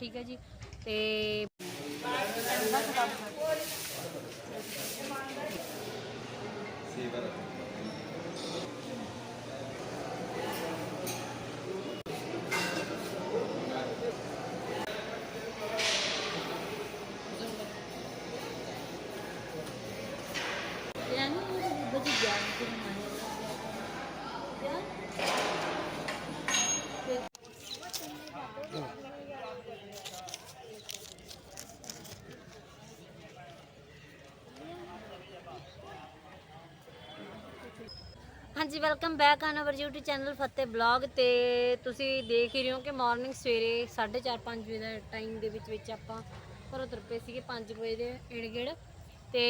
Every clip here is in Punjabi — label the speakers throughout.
Speaker 1: ਠੀਕ ਹੈ ਜੀ ਤੇ ਜੀ welcome back on our YouTube channel Fateh blog ਤੇ ਤੁਸੀਂ ਦੇਖ ਹੀ ਰਹੇ ਹੋ ਕਿ ਮਾਰਨਿੰਗ ਸਵੇਰੇ 4:30 5 ਵਜੇ ਦਾ ਟਾਈਮ ਦੇ ਵਿੱਚ ਵਿੱਚ ਆਪਾਂ ਘਰੋਂ ਤੁਰ ਪਏ ਸੀਗੇ 5 ਵਜੇ ਦੇ ਏੜ ਗੇੜ ਤੇ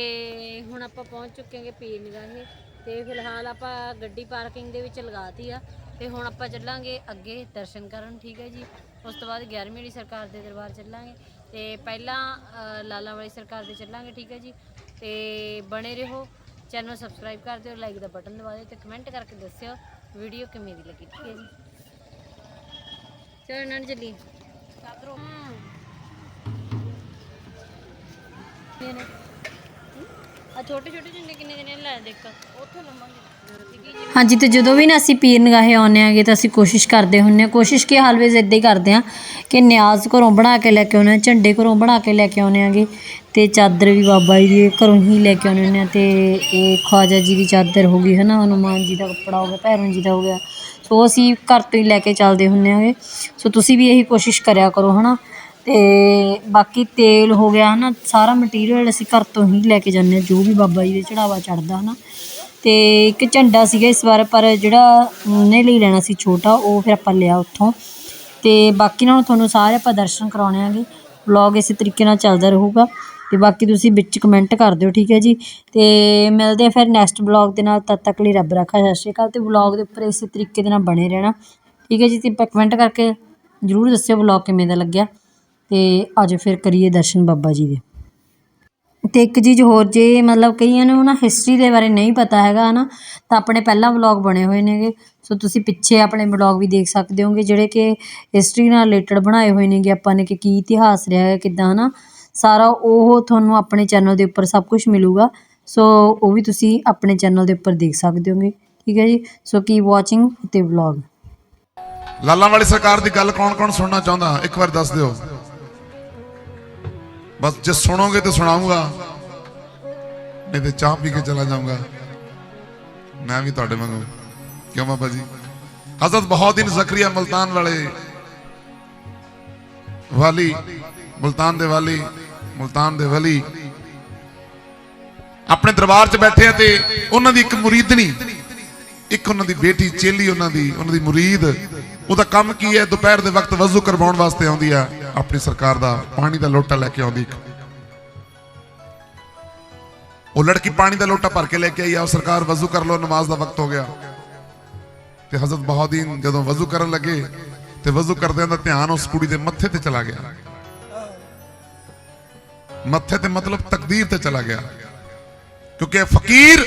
Speaker 1: ਹੁਣ ਆਪਾਂ ਪਹੁੰਚ ਚੁੱਕੇ ਹਾਂਗੇ ਪੀਰ ਨਿਗਾਹੇ ਤੇ ਫਿਲਹਾਲ ਆਪਾਂ ਗੱਡੀ ਪਾਰਕਿੰਗ ਦੇ ਵਿੱਚ ਲਗਾਤੀ ਆ ਤੇ ਹੁਣ ਆਪਾਂ ਚੱਲਾਂਗੇ ਅੱਗੇ ਦਰਸ਼ਨ ਕਰਨ ਠੀਕ ਹੈ ਜੀ? ਉਸ ਤੋਂ ਬਾਅਦ 11ਵੀਂ ਵਾਲੀ ਸਰਕਾਰ ਦੇ ਦਰਬਾਰ ਚੱਲਾਂਗੇ ਤੇ ਪਹਿਲਾਂ ਅ, ਲਾਲਾ ਵਾਲੀ ਸਰਕਾਰ ਦੇ ਚੱਲਾਂਗੇ ਠੀਕ ਹੈ ਜੀ? ਤੇ ਬਣੇ ਰਹੋ। ਚੈਨਲ ਨੂੰ ਸਬਸਕ੍ਰਾਈਬ ਕਰ ਦਿਓ ਲਾਈਕ ਦਾ ਬਟਨ ਦਬਾ ਦਿਓ ਤੇ ਕਮੈਂਟ ਕਰਕੇ ਦੱਸਿਓ ਵੀਡੀਓ ਕਿਵੇਂ ਦੀ ਲੱਗੀ ਠੀਕ ਹੈ ਜੀ? ਚਲੋ ਨਣ ਚੱਲੀ ਆ ਛੋਟੇ ਛੋਟੇ ਝੰਡੇ ਕਿੰਨੇ ਦਿਨੇ ਲੈ ਦੇਖ ਉੱਥੇ ਲੰਮਾਂਗੇ
Speaker 2: ਹਾਂਜੀ, ਤੇ ਜਦੋਂ ਵੀ ਨਾ ਅਸੀਂ ਪੀਰ ਨਿਗਾਹੇ ਆਉਂਦੇ ਆਂਗੇ ਤਾਂ ਅਸੀਂ ਕੋਸ਼ਿਸ਼ ਕਰਦੇ ਹੁੰਨੇ ਆ ਕੋਸ਼ਿਸ਼ ਕੀ ਹਾਲਵੇਜ਼ ਇਦਾਂ ਹੀ ਕਰਦੇ ਆ ਕਿ ਨਿਆਜ਼ ਘਰੋਂ ਬਣਾ ਕੇ ਲੈ ਕੇ ਆਉਂਦੇ ਆ ਝੰਡੇ ਘਰੋਂ ਬਣਾ ਕੇ ਲੈ ਕੇ ਆਉਂਦੇ ਆਂਗੇ ਤੇ ਚਾਦਰ ਵੀ ਬਾਬਾ ਜੀ ਦੇ ਘਰੋਂ ਹੀ ਲੈ ਕੇ ਆਉਣੇ ਹੁੰਦੇ ਆ ਤੇ ਇਹ ਖਵਾਜਾ ਜੀ ਦੀ ਚਾਦਰ ਹੋ ਗਈ, ਹਨਾ, ਹਨੂਮਾਨ ਜੀ ਦਾ ਕੱਪੜਾ ਹੋ ਗਿਆ, ਭੈਰੋਂ ਜੀ ਦਾ ਹੋ ਗਿਆ। ਸੋ ਅਸੀਂ ਘਰ ਤੋਂ ਹੀ ਲੈ ਕੇ ਚੱਲਦੇ ਹੁੰਨੇ ਆਂਗੇ ਸੋ ਤੁਸੀਂ ਵੀ ਇਹੀ ਕੋਸ਼ਿਸ਼ ਕਰਿਆ ਕਰੋ, ਹਨਾ। ਅਤੇ ਬਾਕੀ ਤੇਲ ਹੋ ਗਿਆ ਹੈ ਨਾ ਸਾਰਾ ਮਟੀਰੀਅਲ ਅਸੀਂ ਘਰ ਤੋਂ ਹੀ ਲੈ ਕੇ ਜਾਂਦੇ ਹਾਂ, ਜੋ ਵੀ ਬਾਬਾ ਜੀ ਦੇ ਚੜਾਵਾ ਚੜ੍ਹਦਾ ਹੈ ਨਾ ਅਤੇ ਇੱਕ ਝੰਡਾ ਸੀਗਾ ਇਸ ਵਾਰ, ਪਰ ਜਿਹੜਾ ਉਹਨੇ ਲਈ ਲੈਣਾ ਸੀ ਛੋਟਾ, ਉਹ ਫਿਰ ਆਪਾਂ ਲਿਆ ਉੱਥੋਂ। ਅਤੇ ਬਾਕੀ ਨਾਲ ਤੁਹਾਨੂੰ ਸਾਰੇ ਆਪਾਂ ਦਰਸ਼ਨ ਕਰਾਉਣੇ ਆਂਗੇ। ਵਲੋਗ ਇਸੇ ਤਰੀਕੇ ਨਾਲ ਚੱਲਦਾ ਰਹੂਗਾ। ਅਤੇ ਬਾਕੀ ਤੁਸੀਂ ਵਿੱਚ ਕਮੈਂਟ ਕਰ ਦਿਓ, ਠੀਕ ਹੈ ਜੀ। ਅਤੇ ਮਿਲਦੇ ਆ ਫਿਰ ਨੈਕਸਟ ਵਲੋਗ ਦੇ ਨਾਲ, ਤਦ ਤੱਕ ਲਈ ਰੱਬ ਰੱਖਾ, ਸਤਿ ਸ਼੍ਰੀ ਅਕਾਲ। ਅਤੇ ਵਲੋਗ ਦੇ ਉੱਪਰ ਇਸੇ ਤਰੀਕੇ ਦੇ ਨਾਲ ਬਣੇ ਰਹਿਣਾ। ਠੀਕ ਹੈ ਜੀ, ਤੇ ਕਮੈਂਟ ਕਰਕੇ ਜਰੂਰ ਦੱਸਿਓ ਵਲੌਗ ਕਿਵੇਂ ਦਾ ਲੱਗਿਆ। ਤੇ ਅੱਜ ਫਿਰ ਕਰੀਏ ਦਰਸ਼ਨ ਬਾਬਾ ਜੀ ਦੇ। ਤੇ ਇੱਕ ਚੀਜ਼ ਹੋਰ ਜੇ ਮਤਲਬ ਕਈਆਂ ਨੂੰ ਨਾ ਹਿਸਟਰੀ ਦੇ ਬਾਰੇ ਨਹੀਂ ਪਤਾ ਹੈਗਾ ਹੈ ਨਾ ਤਾਂ ਆਪਣੇ ਪਹਿਲਾਂ ਵਲੌਗ ਬਣੇ ਹੋਏ ਨੇਗੇ। ਸੋ ਤੁਸੀਂ ਪਿੱਛੇ ਆਪਣੇ ਵਲੌਗ ਵੀ ਦੇਖ ਸਕਦੇ ਹੋਗੇ, ਜਿਹੜੇ ਕਿ ਹਿਸਟਰੀ ਨਾਲ ਰਿਲੇਟਡ ਬਣਾਏ ਹੋਏ ਨੇਗੇ ਆਪਾਂ ਨੇ, ਕਿ ਕੀ ਇਤਿਹਾਸ ਰਿਹਾ ਹੈ, ਕਿਦਾਂ ਹਨਾ। ਸਾਰਾ ਉਹ ਤੁਹਾਨੂੰ ਆਪਣੇ ਚੈਨਲ ਦੇ ਉੱਪਰ ਸਭ ਕੁਝ ਮਿਲੂਗਾ। ਸੋ ਉਹ ਵੀ ਤੁਸੀਂ ਆਪਣੇ ਚੈਨਲ ਦੇ ਉੱਪਰ ਦੇਖ ਸਕਦੇ ਹੋਗੇ, ਠੀਕ ਹੈ ਜੀ। ਸੋ ਕੀ ਵਾਚਿੰਗ ਤੇ ਵਲੌਗ
Speaker 3: ਲਾਲਾਂ ਵਾਲੀ ਸਰਕਾਰ ਦੀ ਗੱਲ ਕੌਣ ਕੌਣ ਸੁਣਨਾ ਚਾਹੁੰਦਾ? ਇੱਕ ਵਾਰ ਦੱਸ ਦਿਓ। ਬਸ ਜੇ ਸੁਣੋਗੇ ਤੇ ਸੁਣਾਉਂਗਾ। ਨਹੀਂ ਤੇ ਚਾਹ ਪੀ ਕੇ ਚਲਾ ਜਾਊਂਗਾ। ਮੈਂ ਵੀ ਤੁਹਾਡੇ ਵਾਂਗੂ। ਕਿਉਂ ਬਾਬਾ ਜੀ? ਹਜ਼ਰਤ ਬਹੁਦੀਨ ਜ਼ਕਰੀਆ ਮਲਤਾਨ ਵਾਲੇ ਵਾਲੀ, ਮੁਲਤਾਨ ਦੇ ਵਾਲੀ, ਮੁਲਤਾਨ ਦੇ ਵਲੀ ਆਪਣੇ ਦਰਬਾਰ 'ਚ ਬੈਠੇ ਆ ਤੇ ਉਹਨਾਂ ਦੀ ਇੱਕ ਮੁਰੀਦਨੀ, ਇੱਕ ਉਹਨਾਂ ਦੀ ਬੇਟੀ ਚੇਲੀ ਉਹਨਾਂ ਦੀ ਉਹਨਾਂ ਦੀ ਮੁਰੀਦ, ਉਹਦਾ ਕੰਮ ਕੀ ਹੈ? ਦੁਪਹਿਰ ਦੇ ਵਕਤ ਵਜ਼ੂ ਕਰਵਾਉਣ ਵਾਸਤੇ ਆਉਂਦੀ ਆ। ਆਪਣੀ ਸਰਕਾਰ ਦਾ ਪਾਣੀ ਦਾ ਲੋਟਾ ਲੈ ਕੇ ਆਉਂਦੀ। ਉਹ ਲੜਕੀ ਪਾਣੀ ਦਾ ਲੋਟਾ ਭਰ ਕੇ ਲੈ ਕੇ ਆਈ ਆ ਸਰਕਾਰ ਵਜ਼ੂ ਕਰ ਲੋ ਨਮਾਜ਼ ਦਾ ਵਕਤ ਹੋ ਗਿਆ। ਤੇ ਹਜ਼ਰਤ ਬਹਾਉਦੀਨ ਜਦੋਂ ਵਜ਼ੂ ਕਰਨ ਲੱਗੇ ਤੇ ਵਜ਼ੂ ਕਰਦਿਆਂ ਦਾ ਧਿਆਨ ਉਸ ਕੁੜੀ ਦੇ ਮੱਥੇ ਤੇ ਚਲਾ ਗਿਆ। ਮੱਥੇ ਤੇ ਮਤਲਬ ਤਕਦੀਰ ਤੇ ਚਲਾ ਗਿਆ। ਕਿਉਂਕਿ ਇਹ ਫਕੀਰ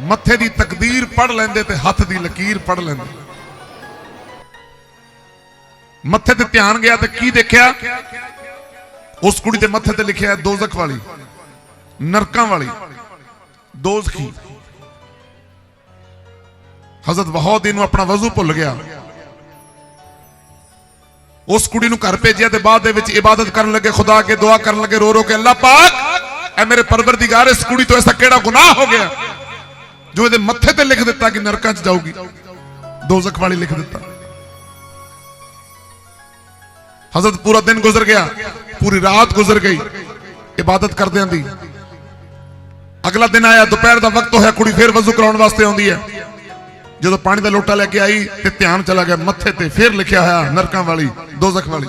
Speaker 3: ਮੱਥੇ ਦੀ ਤਕਦੀਰ ਪੜ ਲੈਂਦੇ ਤੇ ਹੱਥ ਦੀ ਲਕੀਰ ਪੜ ਲੈਂਦੇ। ਮੱਥੇ ਤੇ ਧਿਆਨ ਗਿਆ ਤੇ ਕੀ ਦੇਖਿਆ? ਉਸ ਕੁੜੀ ਦੇ ਮੱਥੇ ਤੇ ਲਿਖਿਆ ਹੈ ਦੋਜ਼ਖ ਵਾਲੀ, ਨਰਕਾਂ ਵਾਲੀ। ਦੋਜ਼ਖੀ ਹਜ਼ਰਤ ਵਹੌਦੀਨ ਨੂੰ ਆਪਣਾ ਵਜ਼ੂ ਭੁੱਲ ਗਿਆ। ਉਸ ਕੁੜੀ ਨੂੰ ਘਰ ਭੇਜਿਆ ਤੇ ਬਾਅਦ ਦੇ ਵਿੱਚ ਇਬਾਦਤ ਕਰਨ ਲੱਗੇ, ਖੁਦਾ ਕੇ ਦੁਆ ਕਰਨ ਲੱਗੇ ਰੋ ਰੋ ਕੇ ਅੱਲਾ ਪਾਕ, ਐ ਮੇਰੇ ਪਰਵਰਦੀਗਾਰ, ਇਸ ਕੁੜੀ ਤੋਂ ਐਸਾ ਕਿਹੜਾ ਗੁਨਾਹ ਹੋ ਗਿਆ? ਜੋ ਇਹਦੇ ਮੱਥੇ ਤੇ ਲਿਖ ਦਿੱਤਾ ਕਿ ਨਰਕਾਂ 'ਚ ਜਾਊਗੀ। ਦੋਜ਼ਖ ਵਾਲੀ ਲਿਖ ਦਿੱਤਾ। ਹਜ਼ਰਤ ਪੂਰਾ ਦਿਨ ਗੁਜ਼ਰ ਗਿਆ, ਪੂਰੀ ਰਾਤ ਗੁਜ਼ਰ ਗਈ, ਇਬਾਦਤ ਕਰਦਿਆਂ ਦੀ। ਅਗਲਾ ਦਿਨ ਆਇਆ, ਦੁਪਹਿਰ ਦਾ ਵਕਤ ਹੋਇਆ, ਕੁੜੀ ਫੇਰ ਵਜ਼ੂ ਕਰਾਉਣ ਵਾਸਤੇ ਆਉਂਦੀ ਹੈ। ਜਦੋਂ ਪਾਣੀ ਦਾ ਲੋਟਾ ਲੈ ਕੇ ਆਈ ਤੇ ਧਿਆਨ ਚਲਾ ਗਿਆ, ਮੱਥੇ ਤੇ ਫੇਰ ਲਿਖਿਆ ਹੋਇਆ, ਨਰਕਾਂ ਵਾਲੀ, ਦੋਜ਼ਖ ਵਾਲੀ।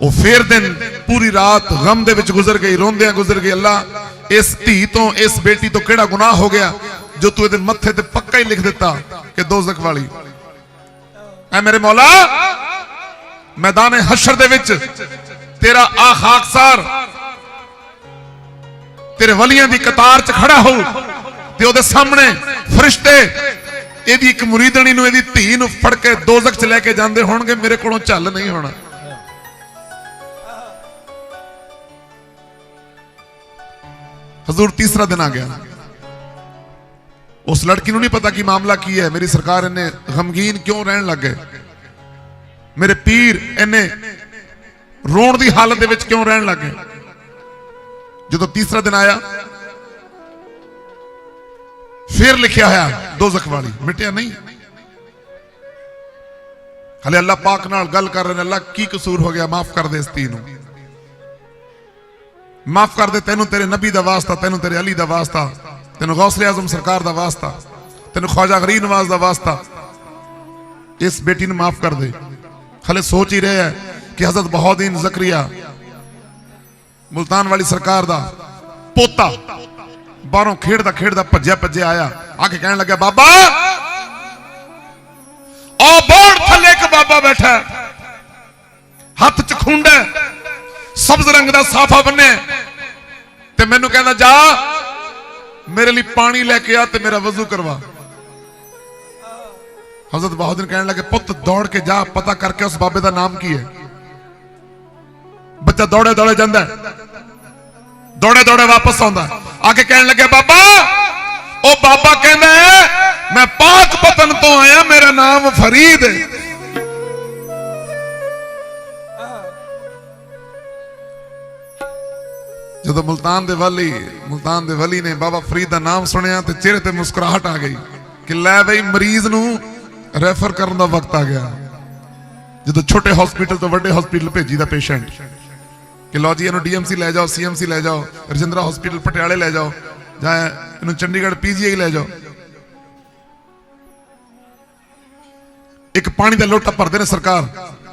Speaker 3: ਉਹ ਫੇਰ ਦਿਨ, ਪੂਰੀ ਰਾਤ ਗਮ ਦੇ ਵਿੱਚ ਗੁਜ਼ਰ ਗਈ, ਰੋਂਦਿਆਂ ਗੁਜ਼ਰ ਗਈ, ਅੱਲਾ, ਇਸ ਧੀ ਤੋਂ, ਇਸ ਬੇਟੀ ਤੋਂ ਕਿਹੜਾ ਗੁਨਾਹ ਹੋ ਗਿਆ, ਜੋ ਤੂੰ ਇਹਦੇ ਮੱਥੇ ਤੇ ਪੱਕਾ ਹੀ ਲਿਖ ਦਿੱਤਾ ਕਿ ਦੋਜ਼ਖ ਵਾਲੀ। ਐ ਮੇਰੇ ਮੌਲਾ, ਮੈਦਾਨ ਹਸ਼ਰ ਦੇ ਵਿੱਚ। ਤੇਰਾ ਆ ਖਾਕਸਾਰ ਤੇਰੇ ਵਲੀਆਂ ਦੀ ਕਤਾਰ 'ਚ ਖੜਾ ਹੋ ਤੇ ਉਹਦੇ ਸਾਹਮਣੇ ਫਰਿਸ਼ਤੇ। ਇਹਦੀ ਇੱਕ ਮੁਰੀਦਣੀ ਨੂੰ, ਇਹਦੀ ਧੀ ਨੂੰ ਫੜ ਕੇ ਦੋਜ਼ਖ ਚ ਲੈ ਕੇ ਜਾਂਦੇ ਹੋਣਗੇ, ਮੇਰੇ ਕੋਲੋਂ ਝੱਲ ਨਹੀਂ ਹੋਣਾ। ਹਜ਼ੂਰ ਤੀਸਰਾ ਦਿਨ ਆ ਗਿਆ। ਉਸ ਲੜਕੀ ਨੂੰ ਨਹੀਂ ਪਤਾ ਕਿ ਮਾਮਲਾ ਕੀ ਹੈ ਮੇਰੀ ਸਰਕਾਰ ਇਹਨੇ ਗਮਗੀਨ ਕਿਉਂ ਰਹਿਣ ਲੱਗ ਗਏ ਮੇਰੇ ਪੀਰ ਇਹਨੇ ਰੋਣ ਦੀ ਹਾਲਤ ਦੇ ਵਿੱਚ ਕਿਉਂ ਰਹਿਣ ਲੱਗ ਗਏ ਜਦੋਂ ਤੀਸਰਾ ਦਿਨ ਆਇਆ ਫਿਰ ਲਿਖਿਆ ਹੋਇਆ ਦੋਜ਼ਖ ਵਾਲੀ ਮਿਟਿਆ ਨਹੀਂ ਹਲੇ ਅੱਲਾਹ ਪਾਕ ਨਾਲ ਗੱਲ ਕਰ ਰਹੇ ਨੇ ਅੱਲਾਹ ਕੀ ਕਸੂਰ ਹੋ ਗਿਆ ਮਾਫ ਕਰ ਦੇ ਇਸ ਧੀ ਨੂੰ ਮਾਫ ਕਰ ਦੇ ਤੈਨੂੰ ਤੇਰੇ ਨਬੀ ਦਾ ਵਾਸਤਾ ਤੈਨੂੰ ਤੇਰੇ ਅਲੀ ਦਾ ਵਾਸਤਾ ਤੈਨੂੰ ਗੌਸਲੇ ਆਜ਼ਮ ਸਰਕਾਰ ਦਾ ਵਾਸਤਾ, ਤੈਨੂੰ ਖਵਾਜਾ ਗਰੀਬ ਨਵਾਜ਼ ਦਾ ਵਾਸਤਾ, ਇਸ ਬੇਟੀ ਨੂੰ ਮਾਫ ਕਰ ਦੇ। ਹਲੇ ਸੋਚ ਹੀ ਰਿਹਾ ਹੈ ਕਿ ਹਜ਼ਰਤ ਬਹਾਉਦੀਨ ਜ਼ਕਰੀਆ, ਮੁਲਤਾਨ ਵਾਲੀ ਸਰਕਾਰ ਦਾ ਪੋਤਾ ਬਾਹਰੋਂ ਖੇਡਦਾ ਖੇਡਦਾ ਭੱਜਿਆ ਭੱਜਿਆ ਆਇਆ। ਆ ਕੇ ਕਹਿਣ ਲੱਗਾ ਬਾਬਾ ਉਹ ਬੋੜ ਥੱਲੇ ਇੱਕ ਬਾਬਾ ਬੈਠਾ ਹੱਥ 'ਚ ਖੁੰਡਾ ਸਬਜ਼ ਰੰਗ ਦਾ ਸਾਫਾ ਬੰਨਿਆ ਤੇ ਮੈਨੂੰ ਕਹਿੰਦਾ, ਜਾ ਮੇਰੇ ਲਈ ਪਾਣੀ ਲੈ ਕੇ ਆ ਤੇ ਮੇਰਾ ਵਜ਼ੂ ਕਰਵਾ। ਹਜ਼ਰਤ ਬਹਾਦਰ ਕਹਿਣ ਲੱਗੇ ਪੁੱਤ ਦੌੜ ਕੇ ਜਾ ਪਤਾ ਕਰਕੇ ਉਸ ਬਾਬੇ ਦਾ ਨਾਮ ਕੀ ਹੈ? ਬੱਚਾ ਦੌੜੇ ਦੌੜੇ ਜਾਂਦਾ ਦੌੜੇ ਦੌੜੇ ਵਾਪਸ ਆਉਂਦਾ ਆ ਕੇ ਕਹਿਣ ਲੱਗੇ ਬਾਬਾ ਉਹ ਬਾਬਾ ਕਹਿੰਦਾ ਹੈ, ਮੈਂ ਪਾਕ ਪਤਨ ਤੋਂ ਆਇਆ ਮੇਰਾ ਨਾਮ ਫਰੀਦ ਹੈ। ਜਦੋਂ ਮੁਲਤਾਨ ਦੇ ਵਾਲੀ, ਮੁਲਤਾਨ ਦੇ ਵਲੀ ਨੇ ਬਾਬਾ ਫਰੀਦ ਦਾ ਨਾਮ ਸੁਣਿਆ ਤੇ ਚਿਹਰੇ ਤੇ ਮੁਸਕਰਾਹਟ ਆ ਗਈ ਕਿ ਲੈ ਬਈ ਮਰੀਜ਼ ਨੂੰ ਰੈਫਰ ਕਰਨ ਦਾ ਵਕਤ ਆ ਗਿਆ। ਜਦੋਂ ਛੋਟੇ ਹਸਪੀਟਲ ਤੋਂ ਵੱਡੇ ਹਸਪੀਟਲ ਭੇਜੀਦਾ ਪੇਸ਼ੈਂਟ ਕਿ ਲਓ ਜੀ, ਇਹਨੂੰ ਡੀਐਮਸੀ ਲੈ ਜਾਓ ਸੀਐਮਸੀ ਲੈ ਜਾਓ, ਰਜਿੰਦਰਾ ਹਸਪੀਟਲ ਪਟਿਆਲੇ ਲੈ ਜਾਓ, ਜਾਂ ਇਹਨੂੰ ਚੰਡੀਗੜ੍ਹ ਪੀਜੀਆਈ ਲੈ ਜਾਓ। ਇੱਕ ਪਾਣੀ ਦਾ ਲੋਟਾ ਭਰਦੇ ਨੇ ਸਰਕਾਰ।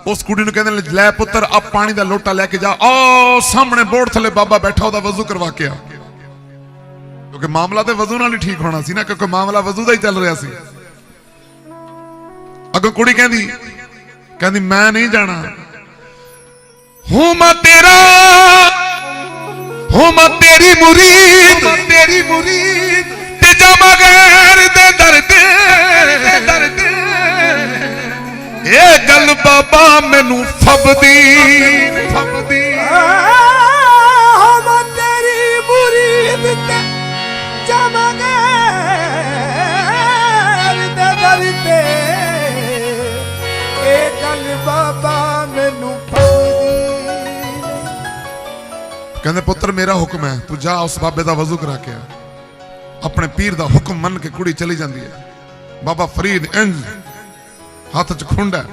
Speaker 3: ਉਸ ਕੁੜੀ ਨੂੰ ਕਹਿੰਦੇ ਲੈ ਪੁੱਤਰ ਆ ਪਾਣੀ ਦਾ ਲੋਟਾ ਲੈ ਕੇ ਜਾ। ਉਹ ਸਾਹਮਣੇ ਬੋਰਡ ਥੱਲੇ ਬਾਬਾ ਬੈਠਾ, ਉਹਦਾ ਵਜ਼ੂ ਕਰਵਾ ਕੇ ਆ। ਕਿਉਂਕਿ ਮਾਮਲਾ ਤੇ ਵਜ਼ੂ ਨਾਲ ਹੀ ਠੀਕ ਹੋਣਾ ਸੀ ਨਾ, ਕਿਉਂਕਿ ਮਾਮਲਾ ਵਜ਼ੂ ਦਾ ਹੀ ਚੱਲ ਰਿਹਾ ਸੀ। ਅੱਗੋਂ ਕੁੜੀ ਕਹਿੰਦੀ ਕਹਿੰਦੀ, ਮੈਂ ਨਹੀਂ ਜਾਣਾ। ਹੂੰ ਮੈਂ ਤੇਰਾ, ਹੂੰ ਮੈਂ ਤੇਰੀ ਮੁਰੀਦ। ਤੇਰੀ ਮੁਰੀਦ। ਬਾਬਾ ਮੈਨੂੰ ਫਬਦੀ। ਫਬਦੀ
Speaker 4: ਹਮ ਤੇਰੀ ਮੁਰੀਦ ਤੇ ਚਮਗਰ ਦੇ ਦਰ ਤੇ। ਇਹ ਗੱਲ ਬਾਬਾ ਮੈਨੂੰ ਫੜਦੀ
Speaker 3: ਕਹਿੰਦੇ ਪੁੱਤਰ ਮੇਰਾ ਹੁਕਮ ਹੈ ਤੂੰ ਜਾ ਉਸ ਬਾਬੇ ਦਾ ਵਜ਼ੂ ਕਰਾ ਕੇ ਆ। ਆਪਣੇ ਪੀਰ ਦਾ ਹੁਕਮ ਮੰਨ ਕੇ ਕੁੜੀ ਚਲੀ ਜਾਂਦੀ ਹੈ। ਬਾਬਾ ਫਰੀਦ ਇੰਜ ਹੱਥ 'ਚ ਖੁੰਡਾ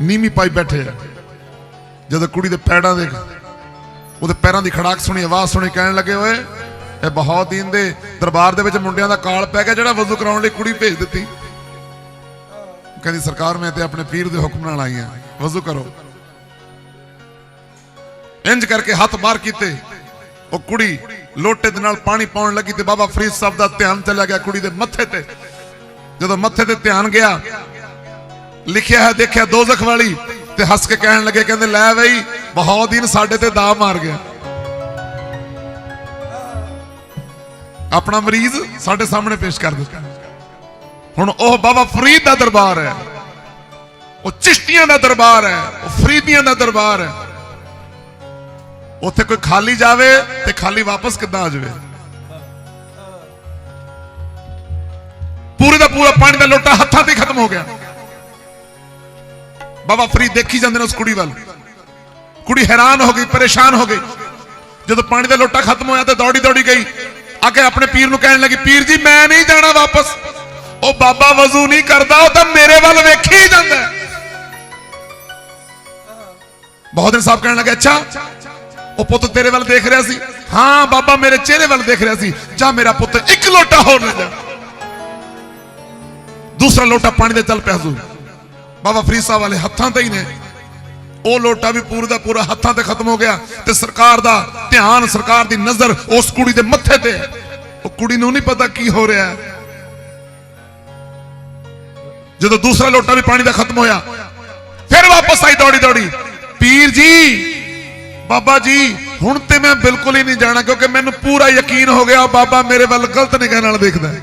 Speaker 3: ਨੀਮੀ ਪਾਈ ਬੈਠੇ ਆ। ਜਦੋਂ ਕੁੜੀ ਦੇ ਪੈੜਾਂ ਦੇ ਉਹਦੇ ਪੈਰਾਂ ਦੀ ਖੜਾਕ ਸੁਣੀ, ਆਵਾਜ਼ ਸੁਣੀ, ਕਹਿਣ ਲੱਗੇ, ਓਏ, ਇਹ ਬਹਾਉਦੀਨ ਦੇ ਦਰਬਾਰ ਦੇ ਵਿੱਚ ਮੁੰਡਿਆਂ ਦਾ ਕਾਲ ਪੈ ਗਿਆ ਜਿਹੜਾ ਵਜ਼ੂ ਕਰਾਉਣ ਲਈ ਕੁੜੀ ਭੇਜ ਦਿੱਤੀ। ਕਹਿੰਦੀ, ਸਰਕਾਰ, ਮੈਂ ਤੇ ਆਪਣੇ ਪੀਰ ਦੇ ਹੁਕਮ ਨਾਲ ਆਈ ਆ ਵਜ਼ੂ ਕਰੋ। ਇੰਜ ਕਰਕੇ ਹੱਥ ਬਾਹਰ ਕੀਤੇ। ਉਹ ਕੁੜੀ ਲੋਟੇ ਦੇ ਨਾਲ ਪਾਣੀ ਪਾਉਣ ਲੱਗੀ ਤੇ ਬਾਬਾ ਫਰੀਦ ਸਾਹਿਬ ਦਾ ਧਿਆਨ ਚਲਾ ਗਿਆ ਕੁੜੀ ਦੇ ਮੱਥੇ ਤੇ। ਜਦੋਂ ਮੱਥੇ ਤੇ ਧਿਆਨ ਗਿਆ ਲਿਖਿਆ ਹੈ, ਦੇਖਿਆ ਦੋਜ਼ਖ ਵਾਲੀ ਤੇ ਹੱਸ ਕੇ ਕਹਿਣ ਲੱਗੇ, ਕਹਿੰਦੇ, ਲੈ ਬਈ ਬਹਾਉਦੀਨ ਸਾਡੇ ਤੇ ਦਾ ਮਾਰ ਗਿਆ। ਆਪਣਾ ਮਰੀਜ਼ ਸਾਡੇ ਸਾਹਮਣੇ ਪੇਸ਼ ਕਰ ਦਿੱਤਾ। ਹੁਣ ਉਹ ਬਾਬਾ ਫਰੀਦ ਦਾ ਦਰਬਾਰ ਹੈ। ਉਹ ਚਿਸ਼ਤੀਆਂ ਦਾ ਦਰਬਾਰ ਹੈ, ਉਹ ਫਰੀਦੀਆਂ ਦਾ ਦਰਬਾਰ ਹੈ। ਉੱਥੇ ਕੋਈ ਖਾਲੀ ਜਾਵੇ ਤੇ ਖਾਲੀ ਵਾਪਸ ਕਿੱਦਾਂ ਆ ਜਾਵੇ? ਪੂਰੇ ਦਾ ਪੂਰਾ ਪਾਣੀ ਦਾ ਲੋਟਾ ਹੱਥਾਂ ਤੇ ਖਤਮ ਹੋ ਗਿਆ। ਬਾਬਾ ਫਰੀਦ ਦੇਖੀ ਜਾਂਦੇ ਨੇ ਉਸ ਕੁੜੀ ਵੱਲ। ਕੁੜੀ ਹੈਰਾਨ ਹੋ ਗਈ, ਪਰੇਸ਼ਾਨ ਹੋ ਗਈ। ਜਦੋਂ ਪਾਣੀ ਦਾ ਲੋਟਾ ਖਤਮ ਹੋਇਆ ਤੇ ਦੌੜੀ ਦੌੜੀ ਗਈ। ਆ ਕੇ ਆਪਣੇ ਪੀਰ ਨੂੰ ਕਹਿਣ ਲੱਗੀ, ਪੀਰ ਜੀ, ਮੈਂ ਨਹੀਂ ਜਾਣਾ ਵਾਪਸ। ਉਹ ਬਾਬਾ ਵਜ਼ੂ ਨਹੀਂ ਕਰਦਾ, ਉਹ ਤਾਂ ਮੇਰੇ ਵੱਲ ਵੇਖੀ ਜਾਂਦਾ ਹੈ। ਬਹੁਤ ਦਿਨ ਸਾਹਿਬ ਕਹਿਣ ਲੱਗੇ, ਅੱਛਾ, ਉਹ ਪੁੱਤ ਤੇਰੇ ਵੱਲ ਦੇਖ ਰਿਹਾ ਸੀ? ਹਾਂ, ਬਾਬਾ ਮੇਰੇ ਚਿਹਰੇ ਵੱਲ ਦੇਖ ਰਿਹਾ ਸੀ। ਜਾ ਮੇਰਾ ਪੁੱਤ ਇੱਕ ਲੋਟਾ ਹੋਰ ਲੈ ਜਾ। ਦੂਸਰਾ ਲੋਟਾ ਪਾਣੀ ਦੇ ਚੱਲ ਪਿਆ ਹਜ਼ੂਰ। ਬਾਬਾ ਫਰੀਦ ਸਾਹਿਬ ਵਾਲੇ ਹੱਥਾਂ ਤੇ ਹੀ ਨੇ। ਉਹ ਲੋਟਾ ਵੀ ਪੂਰਾ ਦਾ ਪੂਰਾ ਹੱਥਾਂ ਤੇ ਖਤਮ ਹੋ ਗਿਆ ਤੇ ਸਰਕਾਰ ਦਾ ਧਿਆਨ, ਸਰਕਾਰ ਦੀ ਨਜ਼ਰ ਉਸ ਕੁੜੀ ਦੇ ਮੱਥੇ ਤੇ ਹੈ। ਉਹ ਕੁੜੀ ਨੂੰ ਨਹੀਂ ਪਤਾ ਕੀ ਹੋ ਰਿਹਾ ਹੈ। ਜਦੋਂ ਦੂਸਰਾ ਲੋਟਾ ਵੀ ਪਾਣੀ ਦਾ ਖਤਮ ਹੋਇਆ, ਫਿਰ ਵਾਪਸ ਆਈ ਦੌੜੀ ਦੌੜੀ। ਪੀਰ ਜੀ, ਬਾਬਾ ਜੀ, ਹੁਣ ਤੇ ਮੈਂ ਬਿਲਕੁਲ ਹੀ ਨਹੀਂ ਜਾਣਾ ਕਿਉਂਕਿ ਮੈਨੂੰ ਪੂਰਾ ਯਕੀਨ ਹੋ ਗਿਆ, ਬਾਬਾ ਮੇਰੇ ਵੱਲ ਗਲਤ ਨਿਗਾਹ ਨਾਲ ਦੇਖਦਾ ਹੈ।